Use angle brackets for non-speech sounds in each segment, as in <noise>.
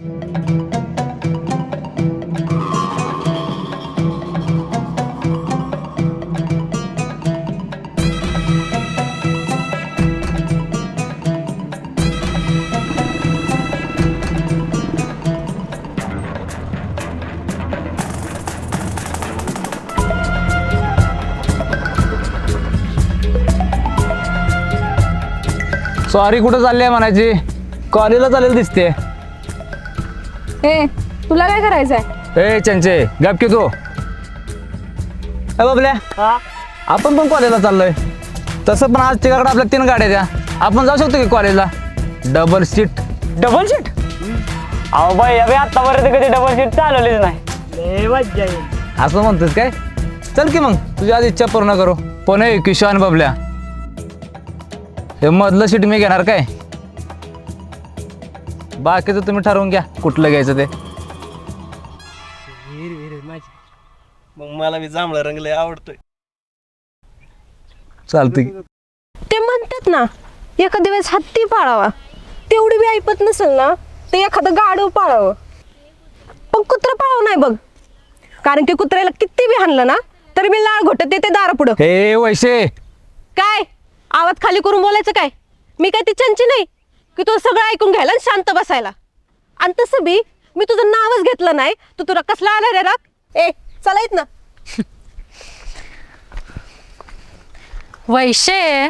Sorry कुठं चालली आहे म्हणायची? कॉलेजला चालेल दिसते. ए तुला काय करायचंय? ए चंचे गप की तू? ए बाबल्या आपण पण कॉलेजला चाललोय. तसं पण आज तिकडे आपल्या तीन गाड्या द्या. आपण जाऊ शकतो की कॉलेजला डबल सीट डबल सीट अहो बाई अबे आतापर्यंत कधी डबल सीट चालवलीच नाही. असं म्हणतोस काय? चल की मग तुझी आज इच्छा पूर्ण करू. पण ए किशोर बाबल्या. हे मधलं सीट मी घेणार काय? बाकीचं तुम्ही ठरवून घ्या कुठलं घ्यायचं ते. मग मला मी जांभळा रंग लय आवडतोय. चालतं की ते म्हणतात ना एखाद्या वेळेस हत्ती पाळावा. तेवढी बी ऐपत नसेल ना ते एखादं गाडव पाळावं. पण कुत्र पाळावं नाही बघ. कारण की कुत्र्याला किती बी हाणलं ना तरी मी लाळ घोटत येते दारा पुढं. हे वैशे! काय? आवाज खाली करून बोलायचं काय? मी काय ती चंची नाही? की तुझं सगळं ऐकून घ्यायला आणि शांत बसायला. आणि तसं बी मी तुझं नावच घेतलं नाही तू तुला कसला आला रे राग? ए चला येत ना वैशे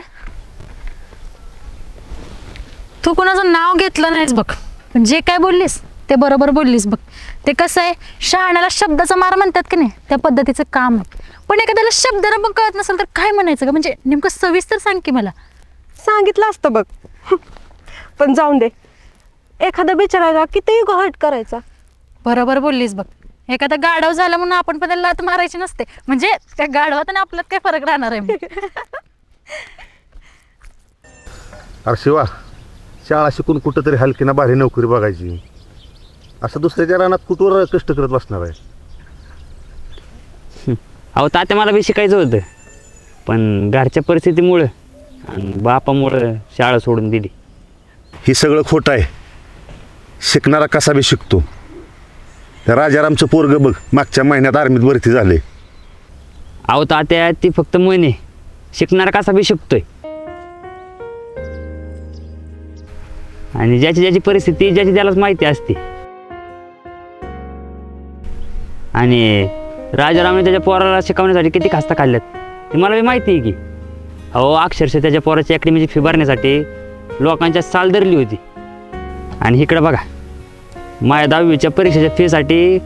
तू कुणाचं नाव घेतलं नाहीस बघ. पण जे काय बोललीस ते बरोबर बोललीस बघ. ते कसं आहे शहाण्याला शब्दाचा मार म्हणतात की नाही त्या पद्धतीचं काम आहे. पण एखाद्याला शब्दाला पण कळत नसेल तर काय म्हणायचं का म्हणजे नेमकं सविस्तर सांग की मला. सांगितलं असतं बघ. पण जाऊन दे. एखादा बिचारायला कितीही हट करायचा. बरोबर बोललीस बघ. एखादा गाढव झाला म्हणून आपण पण त्याला लात मारायची नसते. म्हणजे त्या गाढवात आणि आपल्यात काय फरक राहणार आहे? अरे शिवा शाळा शिकून कुठंतरी हलकी ना भारी नोकरी बघायची. असं दुसऱ्याच्या रानात कुठवर कष्ट करत बसणार आहे? अहो तात्या मला बी शिकायचं होतं. पण घरच्या परिस्थितीमुळं आणि बापामुळं शाळा सोडून दिली. हे सगळं खोटं आहे. शिकणारा कसा बी शिकतो. राजारामचं पोरग बघ मागच्या महिन्यात आर्मीत भरती झाले. अहो तात्या ती फक्त म्हणे शिकणारा कसा बी शिकतोय. आणि ज्याची ज्याची परिस्थिती ज्याची त्यालाच माहिती असते. आणि राजारामने त्याच्या पोराला शिकवण्यासाठी किती खास्ता काढल्यात? ते मला बी माहिती आहे की. अहो अक्षरशः त्याच्या पोराची अकॅडमीची फी भरण्यासाठी लोकांच्या साल धरली होती. आणि इकडं बघा माझ्या दहावीच्या परीक्षेच्या फीसाठी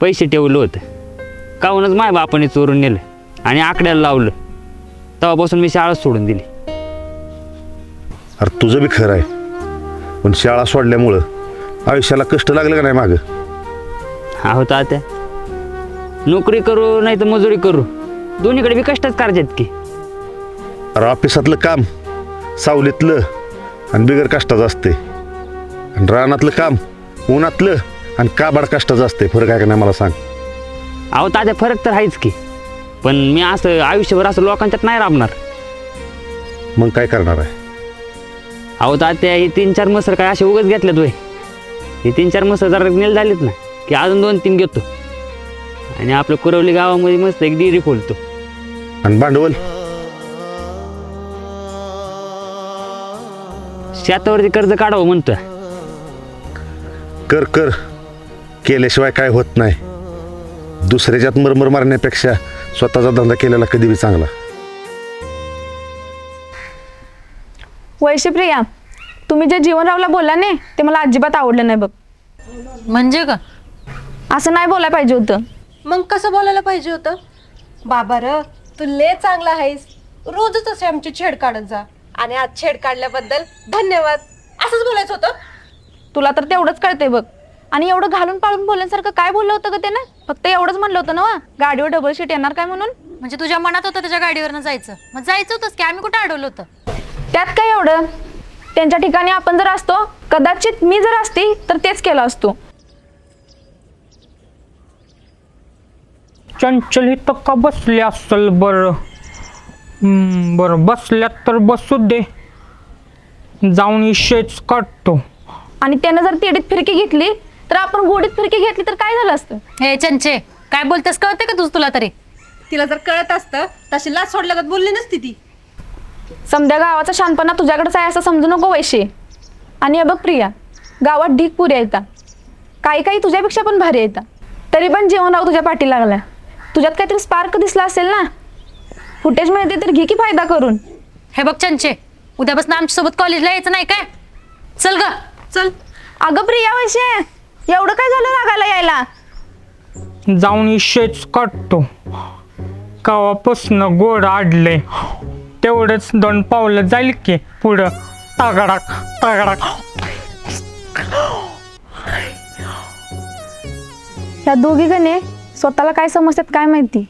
पैसे ठेवलं होतं. काहूनच माय बापाने चोरून नेलं आणि आकड्याला लावलं. तेव्हापासून मी शाळा सोडून दिली. अरे तुझं बी खरं आहे. पण शाळा सोडल्यामुळं आयुष्याला कष्ट लागलं का नाही मागं? हा होता त्या नोकरी करू नाही तर मजुरी करू. दोन्हीकडे बी कष्टच करायचे की. अरे ऑफिसातलं काम सावलीतलं आणि बिगर कष्टाचं असते आणि रानातलं काम उन्हातलं आणि काबाड कष्टाचं असते फरक आहे का नाही मला सांग. अहो तात्या फरक तर आहेच की. पण मी असं आयुष्यभर असं लोकांच्यात नाही राबणार. मग काय करणार आहे? अहो तात्या ही तीन चार मसर काय असे उगच घेतल्यात वय हे तीन चार मसर जरा नेल झालेत ना की अजून दोन तीन घेतो. आणि आपलं कुरवली गावामध्ये मस्त एक डिरी खोलतो. आणि भांडवल? शेतावरती कर्ज काढावं म्हणतोय. कर कर. केल्याशिवाय काय होत नाही. दुसऱ्याच्यात मरमर मारण्यापेक्षा स्वतःचा धंदा केलेला कधी बी चांगला. वैशप्रिया तुम्ही जे जीवनरावला बोलला नाही ते मला अजिबात आवडलं नाही बघ. म्हणजे का? असं नाही बोलायला पाहिजे होतं. मग कसं बोलायला पाहिजे होतं? बाबा र तू ले चांगला आहेस. रोजच असे आमची छेड काढत जा. आणि आज छेड काढल्याबद्दल धन्यवाद. असंच बोलायचं होतं. तुला तर तेवढंच कळतंय बघ. आणि एवढं घालून पाळून बोलण्यासारखं काय बोललं होतं ग त्यानं? फक्त एवढंच म्हणलं होतं ना वा, गाडीवर डबल शीट येणार काय म्हणून? म्हणजे तुझ्या मनात होतं त्याच्या गाडीवरनं जायचं. मग जायचं होतंच की आम्ही कुठं अडवलं होतं? त्यात काय एवढं? त्यांच्या ठिकाणी आपण जर असतो कदाचित मी जर असती तर तेच केलं असतो. चंचल इथं का बसले असल बरं. बरं. बसल्यात तर बसू दे. जाऊन इशेच काढतो. आणि त्यानं जर तिडीत फिरकी घेतली तर आपण गोडीत फिरकी घेतली तर काय झालं असतं? हे चंचे काय बोलतेस? कळते का तुझ तुला तरी? तिला जर कळत असतं तशी लाच सोडल्यागत बोलली नसती ती. समध्या गावाचा शांतपणा तुझ्याकडेच आहे असं समजू नको वैशे. आणि बघ प्रिया गावात ढीक पुऱ्या येतात. काही काही तुझ्यापेक्षा पण भारी येतात. तरी पण जीवनराव तुझ्या पाठी लागला तुझ्यात काहीतरी स्पार्क दिसला असेल ना? फुटेज मिळते तर घे की फायदा करून. हे बघ चंचे उद्यापासून आमच्यासोबत कॉलेजला यायचं नाही काय? चल ग. चल. अगं प्रिया वैशे एवढं काय झालं लागायला यायला? जाऊन इशेच काढतो. कावापासनं गोड आडले. तेवढंच दोन पावलं जाईल की पुढं. तागडाक तागडाक. ह्या दोघी गणे स्वतःला काय समजतात काय माहिती?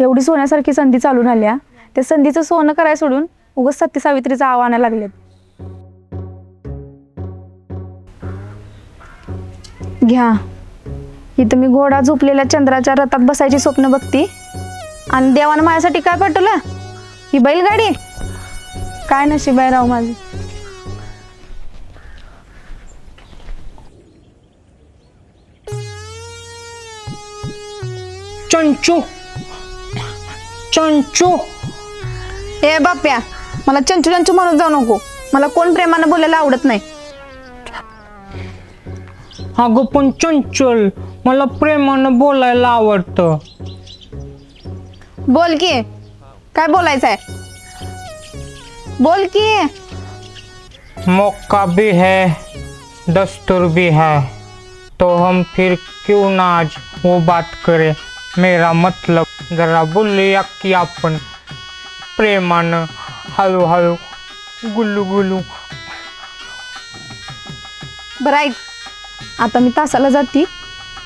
एवढी सोन्यासारखी संधी चालून आल्या त्या संधीचं सोनं कराय सोडून उगाच सत्य सावित्रीचं आव्हाना लागलेत. घ्या. इथं मी घोडा झोपलेल्या चंद्राच्या रथात बसायची स्वप्न बघती. आणि देवानं माझ्यासाठी काय पाठवलं? ही बैलगाडी? काय नशीब आहे राव माझं? चंचू! चंचू. ए बाप्या मला चंचू चंचू म्हणून जाऊ नको. मला कोण प्रेमानं बोलायला आवडत नाही. अगं पण चंचल मला प्रेमानं बोलायला आवडतं. बोल की. काय बोलायचं आहे बोल की. मौका भी है दस्तूर भी है. तो हम फिर क्यों ना आज वो बात करें? मेरा मतलब जरा बोलूया की आपण प्रेमानं हळूहळू गुलू गुलू। बरं ऐक आता मी तासाला जाती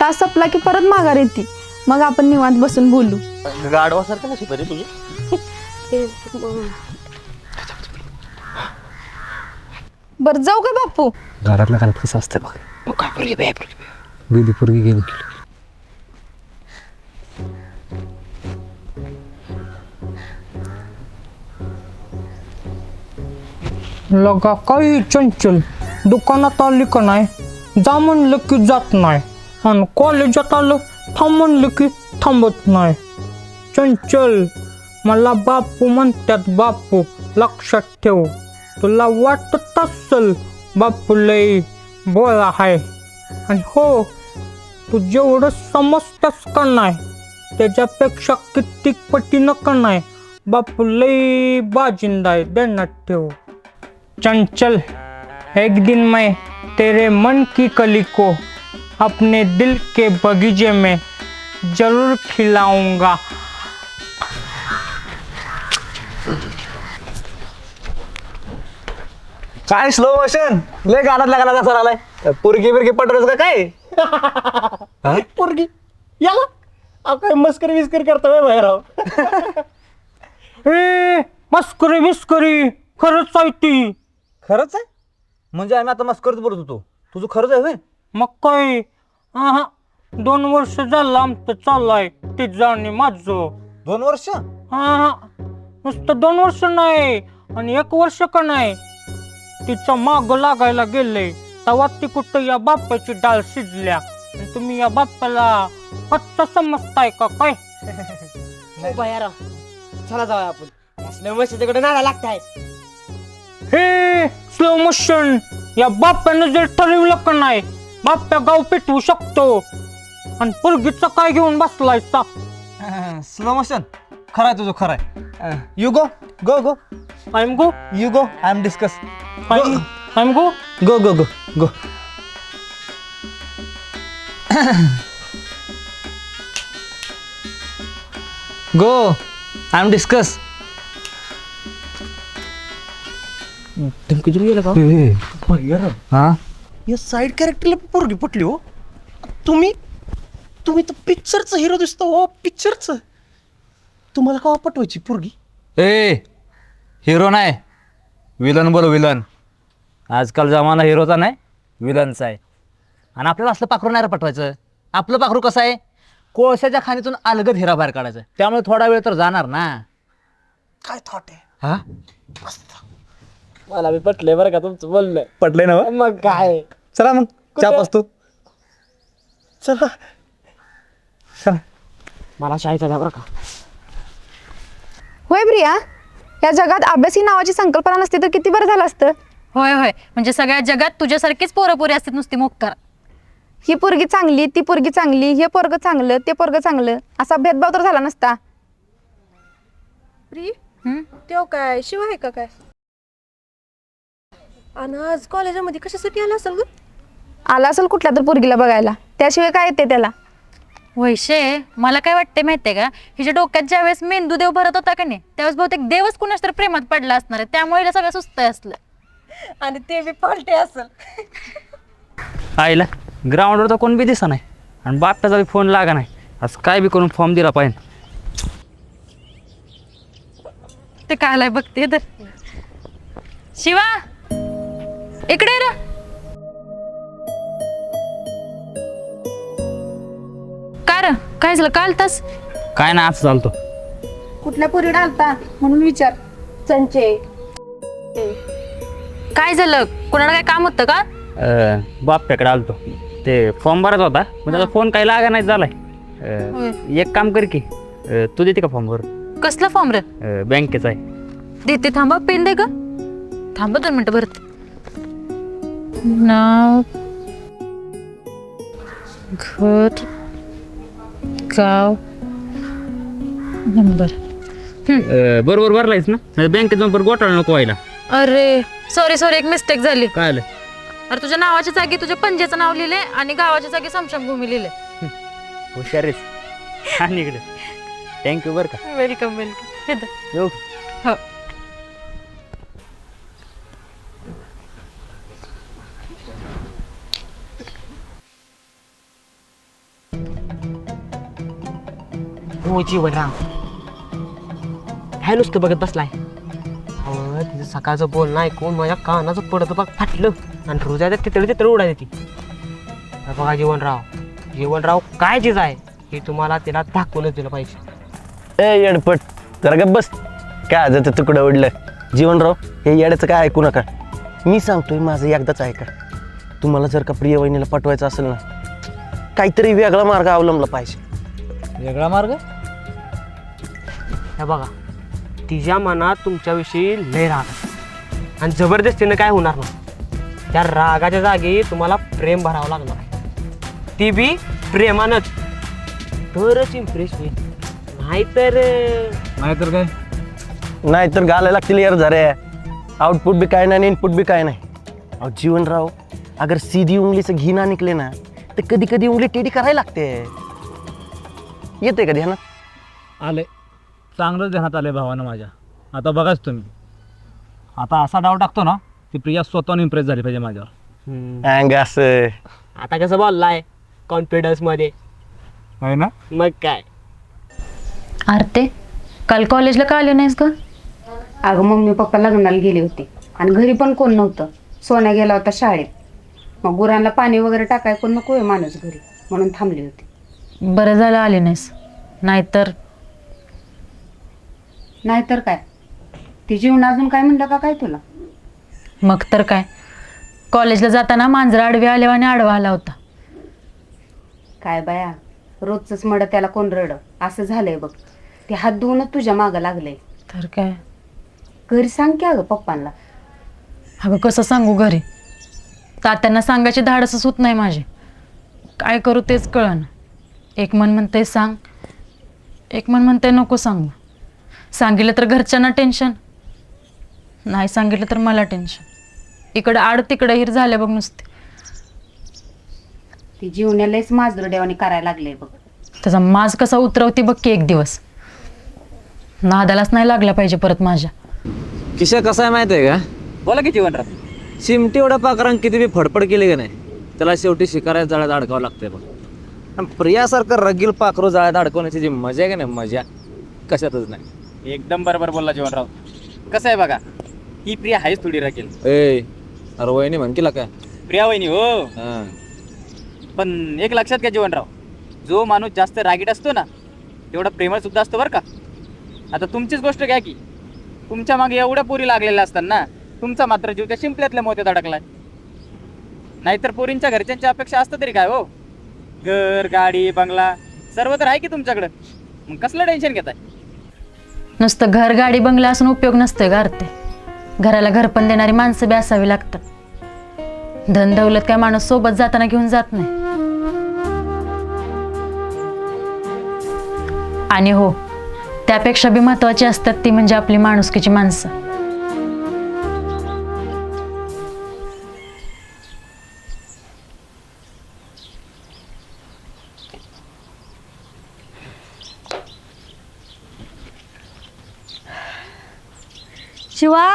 तास संपला की परत माघार येते मग आपण निवांत बसून बोलू. गाडवासारखं नशीब आहे रे तुझं? बरं जाऊ का बापू? घरातल्या घरात कसं असतं बघ. गेली पोरगी गेली लगा काही चंचल दुकानात आली का नाही जा म्हणलं की जात नाही आणि कॉलेजात आलं थांब म्हणलं की थांबत नाही चंचल मला बापू म्हणतात बापू लक्षात ठेव तुला वाटत असल बापू लय बोळा आहे आणि हो तू जेवढं समजतस का नाही त्याच्यापेक्षा कित्येक पटीनं का नाही बापू लय बाजिंदा आहे देण्यात ठेव. चंचल एक दिन मैं तेरे मन की कली को अपने दिल के बगीचे में जरूर खिलाऊंगा। काय स्लो मोशन लय गाडातल्या गाडा कसा आलाय. पोरगी बिरगी पटवलंच का काय? पोरगी? याला? अहो, काय मस्करी विस्करी करता बाहेर राव <laughs> ए मस्करी बिस्करी खरंच आहे ती. खरंच आहे? म्हणजे आम्ही आता मस्करच बोलत होतो. तुझं खरंच आहे होय? मग काय? आहा दोन वर्ष झालं आमचं चाललंय तिचं आणि माझं. दोन वर्ष? हा नुसतं दोन वर्ष नाही आणि एक वर्ष का नाही? तिच्या माग लागायला गेले तेव्हा ती कुठं या बाप्पाची डाळ शिजल्या. आणि तुम्ही या बाप्पाला कच्चा समजताय का काय? <laughs> बाहेर चला जाऊया आपण. असल्या मशीच्याकडे नाला लागताय. हे! स्लो मोशन या बाप्यानं जर ठरवलं का नाही बाप्या गाव पेटवू शकतो. आणि पुरगीचं काय घेऊन बसलाय सा स्लो मोशन खरं आहे तुझं खरं आहे. You go go go I am go you go I am discuss I am go go go go go go I am discuss धमकी देऊन गेलं का? हा? या साईड कॅरेक्टरला पोरगी पटली हो. तुम्ही तुम्ही तर पिक्चरचं हिरो दिसतो हो पिक्चरचं तुम्हाला का पटवायची पोरगी? ए हिरो नाही. विलन बोल विलन आजकाल जमाना हिरोचा नाही विलनचा आहे. आणि आपल्याला असलं पाखरू नाही रे पटवायचं. आपलं पाखरू कसं आहे? कोळशाच्या खाणीतून अलगद हिरा बाहेर काढायचं. त्यामुळे थोडा वेळ तर जाणार ना. काय थॉट आहे? हा? मला बी पटलंय बरं का तुमचं बोलणं. पटलंय ना मग काय? चला मग चहा पाचतो. चला. चला. मला शाळेचा जा बरं का. होय प्रिया या जगात अभ्यास ही नावाची संकल्पना नसती तर किती बरं झालं असतं? होय होय. म्हणजे सगळ्या जगात तुझ्यासारखीच पोरं पोरी असतात नुसती मुक्कार ही पोरगी चांगली ती पोरगी चांगली हे पोरग चांगलं ते पोरग चांगलं असा भेदभाव तर झाला नसता. प्री हम्म? तो काय शिव आहे का काय? आणि आज कॉलेजामध्ये कशासाठी आला असेल ग? आला असेल कुठल्या तर पोरगीला बघायला. त्याशिवाय काय येते त्याला? वैशे मला काय वाटते माहितीये का? हिच्या डोक्यात ज्यावेळेस मेंदू देव भरत होता का नाही त्यावेळेस बहुतेक देवच कुणाच तर प्रेमात पडला असणार आहे. त्यामुळे हिला सगळं सुस्त असलं. आणि ते बी फॉल्टे असेल. आईला ग्राउंडवर तर कोण बी दिसा नाही. आणि बापटाचा बी फोन लागा नाही. आज काय बी करून फॉर्म दिला पाहिजे. ते काय आलाय बघते तर. शिवा! इकडे रा. काय रे? काय झालं? काल तास काय नाही असं चालतो कुठल्या पोरी आलता म्हणून विचार. संचे. काय झालं? कोणाला काय काम होतं का? अं, बापट्याकडे आलतो. ते फॉर्म भरायचा होता. पण त्याचा फोन काही लागा नाही झालाय. अं, होय. एक काम कर की अं, तू देते का फॉर्म भर कसला फॉर्म रे? अं, बँकेचा आहे. देते थांबा पेन दे का थांबा दोन मिनिटं भरत. नाव? घर? गाव? नंबर. अं, बरोबर भरलायस ना? बँकेत जाऊन पण गोटाळा नको व्हायला. अरे सॉरी सॉरी एक मिस्टेक झाली. काय आलं? अरे तुझ्या नावाच्या जागी तुझ्या पंजेचं नाव लिहिले आणि गावाच्या जागी समशमभूमी लिहिले. हुशार आहेस. आणि इकडे. थँक्यू बरं का. वेलकम वेलकम येऊ. हो. हो जीवनराम काय नुसतं बघत बसलाय? अहो तिचं सकाळचं बोलणं ऐकून माझ्या कानाचं पडतं बघ फाटलं. आणि रोज आहे तिथं तिथं उडायला ती. तर बघा जीवनराव. जीवनराव काय चीज आहे? हे तुम्हाला तिला दाखवूनच दिलं पाहिजे. ए येडपट जरा गप बस. काय आजचं तुकडं उडलं. जीवनराव हे येड्याचं काय ऐकू नका. मी सांगतोय माझं एकदाच ऐका. तुम्हाला जर का प्रिय वहिनीला पाठवायचं असेल ना काहीतरी वेगळा मार्ग अवलंबला पाहिजे. वेगळा मार्ग? हे बघा तिच्या मनात तुमच्याविषयी लय राग आहे. आणि जबरदस्तीनं काय होणार नाही. त्या रागाच्या जागी तुम्हाला प्रेम भरावं लागणार आहे. ती बी प्रेमानंच. तरच इम्प्रेस होईल. नाहीतर नाहीतर काय? नाहीतर घालायला क्लिअर झाले आउटपुट भी काय नाही इनपुट भी काय नाही. अहो जीवनराव अगर सीधी उंगली से घी ना निकले ना तर कधी कधी उंगली टेढ़ी करायला लागते. येते का ध्यानात? आले. चांगलंच ध्यानात आले भावानं माझ्या. आता बघाच तुम्ही. आता असा डाव टाकतो ना ती प्रिया स्वतःहून इम्प्रेस झाली पाहिजे माझ्यावर. अँग असं. आता कसं बोललाय? कॉन्फिडन्समध्ये. आहे ना? मग काय? आरते काल कॉलेजला का आले नाहीस ग? अगं मम्मी पप्पा लग्नाला गेले होते. आणि घरी पण कोण नव्हतं. सोन्या गेला होता शाळेत. मग गुरांना पाणी वगैरे टाकाय कोण नको आहे माणूस घरी. म्हणून थांबली होती. बरं झालं आले नाहीस. नाहीतर नाहीतर काय? ती जीवन अजून काय म्हणलं का काय तुला? मग तर काय? कॉलेजला जाताना मांजरा आडवी आल्या आणि आडवा आला होता. काय बाया? रोजच मड त्याला कोण रड? असं झालंय बघ. ते हात धुवूनच तुझ्या मागं लागलंय. तर काय? घरी सांग की अगं पप्पांना. अगं कसं सांगू घरी? तात्यांना सांगायची धाडसच होत नाही माझे. काय करू तेच कळन एक मन म्हणते सांग. एक मन म्हणते नको सांगू. सांगितलं तर घरच्यांना टेन्शन. नाही सांगितलं तर मला टेन्शन. इकडं आड तिकडं हिर झाल्या बघ नुसते. ती जीवनालाच माजरड्यावानी करायला लागलंय बघ. त्याचा माज कसा उतरवती बघ की एक दिवस. नादालाच नाही लागला पाहिजे परत माझ्या. किशा कसा आहे माहिती आहे का? बोला की जीवनराव चिमटी एवढ्या पाकरांना किती बी फडफड केली का नाही त्याला शेवटी शिकाऱ्या जाळ्यात अडकावं लागतंय बघ. आणि प्रियासारखं रगील पाखरू जाळ्यात अडकवण्याची जी मजा आहे का नाही मजा कशातच नाही. एकदम बरोबर बोलला जीवनराव. कसं आहे बघा ही प्रिया आहेच थोडी राखेल ए अरे वहिनी म्हण केला काय? प्रिया वहिनी हो. हां. पण एक लक्षात घ्या जीवनराव जो माणूस जास्त रागीट असतो ना तेवढा प्रेमळ सुद्धा असतो बरं का. आता तुमचीच गोष्ट घ्या की तुमच्या मागे एवढ्या पोरी लागलेल्या असतात ना तुमचा मात्र जीव त्या शिंपल्यातल्या मोत्यात अडकलाय. नाहीतर पोरींच्या घरच्यांच्या अपेक्षा असतं तरी काय हो? घर गाडी बंगला सर्व तर आहे की तुमच्याकडं. मग कसलं टेन्शन घेताय? नुसतं घर गाडी बंगला असून उपयोग नसतोय का ते घराला घर पण देणारी माणसं बी असावी लागतात. धन दौलत काय माणूस सोबत जाताना घेऊन जात नाही. आणि हो त्यापेक्षा बी महत्वाची असतात ती म्हणजे आपली माणुसकीची माणसं. शिवा.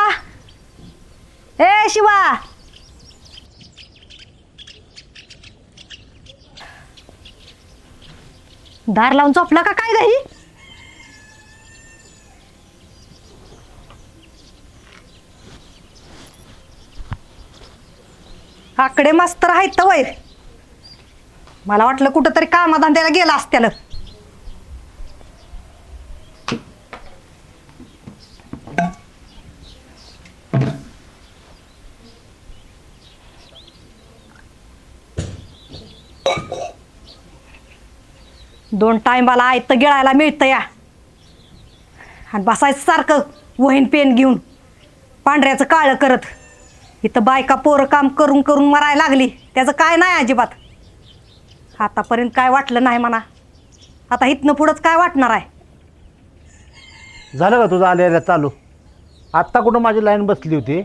ए शिवा. दार लावून झोपला का काय गाई आकडे मस्त आहेत वैर. मला वाटलं कुठंतरी कामाधंद्याला गेला असत्याला. दोन टायमाला तर गिळायला मिळतं या. आणि बसायचं सारखं वहीन पेन घेऊन पांढऱ्याचं काळं करत. इथं बायका पोरं काम करून करून मरायला लागली. त्याचं काय नाही अजिबात. आतापर्यंत काय वाटलं नाही म्हणा. आता इथनं पुढंच काय वाटणार आहे? झालं का तुझं आलेल्या चालू? आत्ता कुठं माझी लाईन बसली होती?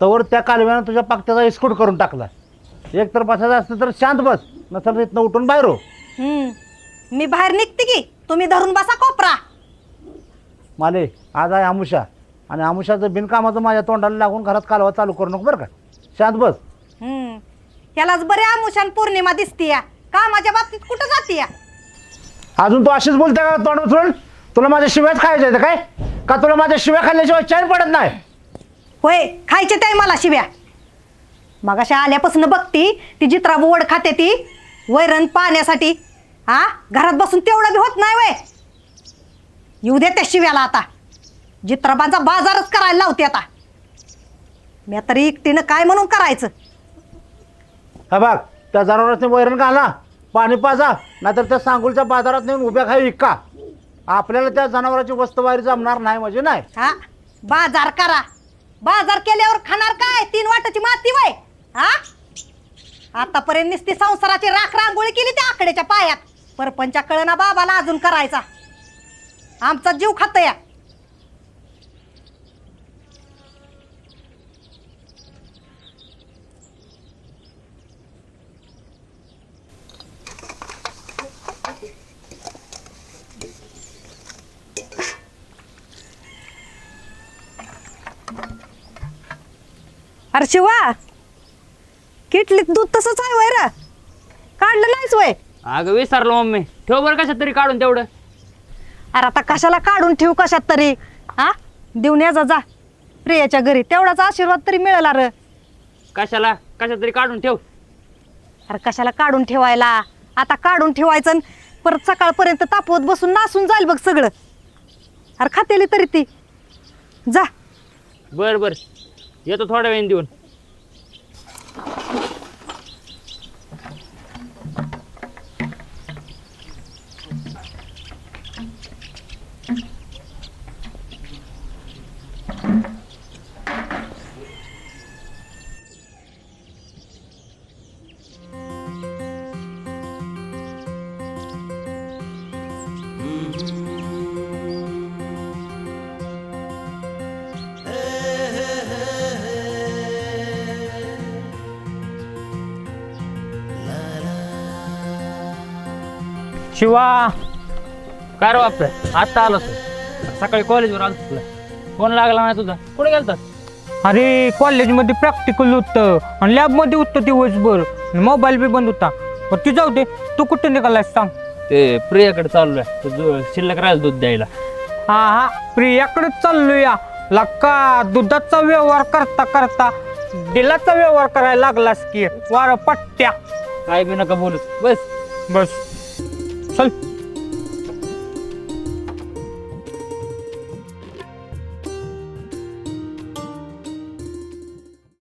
तवर त्या कालव्यानं तुझ्या पाकट्याचा इस्कूट करून टाकला. एक तर बसायचं असतं तर शांत बस नसेल इथनं उठून बाहेर हो. हम्म. मी बाहेर निघते की. तुम्ही धरून बसा कोपरा. माले आज आहे आमुषा. आणि आमुषाचं बिनकामाचं माझ्या तोंडाला लागून घरात कालवा चालू करू नको बरं का. शांत बस. हम्म. यालाच बरे आमुषान पौर्णिमा दिसते या कामाच्या बाबतीत कुठं जाते या अजून तू अशीच बोलते का तोंड उचलून? तुला माझ्या शिव्याच खायच्या आहेत काय? का तुला माझ्या शिव्या खाल्ल्याशिवाय चैन पडत नाही? होय खायचे ते मला शिव्या. मग अशा आल्यापासून बघती ती जित्राबू वड खाते ती. वैरण पाण्यासाठी हा? घरात बसून तेवढं बी होत नाही वय. येऊ दे त्या शिव्याला आता. जित्राबांचा बाजारच करायला लावते आता. मी तरी एकटीनं काय म्हणून करायचं? हा बघ त्या जनावरांनी वैरण घाला पाणी पाजा नाहीतर त्या सांगोलच्या बाजारात नेऊन उभ्या खाई विका. आपल्याला त्या जनावरांची वस्तुवारी जमणार नाही म्हणजे नाही. हा? बाजार करा. बाजार केल्यावर खाणार काय? तीन वाटाची माती वय. हा? आतापर्यंत नुसती संसाराची राख रांगोळी केली त्या आकड्याच्या पायात. परपंचा कळना बाबाला अजून करायचा. आमचा जीव खात या. अरे शिवा किटलीत दूध तसंच आहे वय र काढलं नाहीच वय. अगं विसरलो मम्मी. ठेव बरं कशात तरी काढून तेवढं. अरे आता कशाला काढून ठेवू कशात तरी? हा? देऊन या जा जा. प्रियाच्या घरी तेवढाच आशीर्वाद तरी मिळाला र कशाला? कशात तरी काढून ठेव. अरे कशाला काढून ठेवायला? आता काढून ठेवायचं अन परत सकाळपर्यंत तापवत बसून नासून जाईल बघ सगळं. अरे खातेली तरी ती. जा. बर बर. येतो थोड्या वेळ देऊन. शिवा! काय रे बापरे? आत्ता आलो सकाळी कॉलेजवर आलो तुला. फोन लागला नाही तुझा. कुठे गेलता? अरे कॉलेजमध्ये प्रॅक्टिकल होतं आणि लॅबमध्ये होतं दिवसभर. मोबाईल बी बंद होता. पण तू जाऊ दे. तू कुठं निघालायस सांग. ते प्रियाकडे चाललोय. तुझं शिल्लक राहिलं दूध द्यायला. हा हा. प्रियाकडे चाललोया. लक्का दुधाचा व्यवहार करता करता दिलाचा व्यवहार करायला लागलास की वार पट्ट्या. काय बी नका बोलू. बस. बस. चल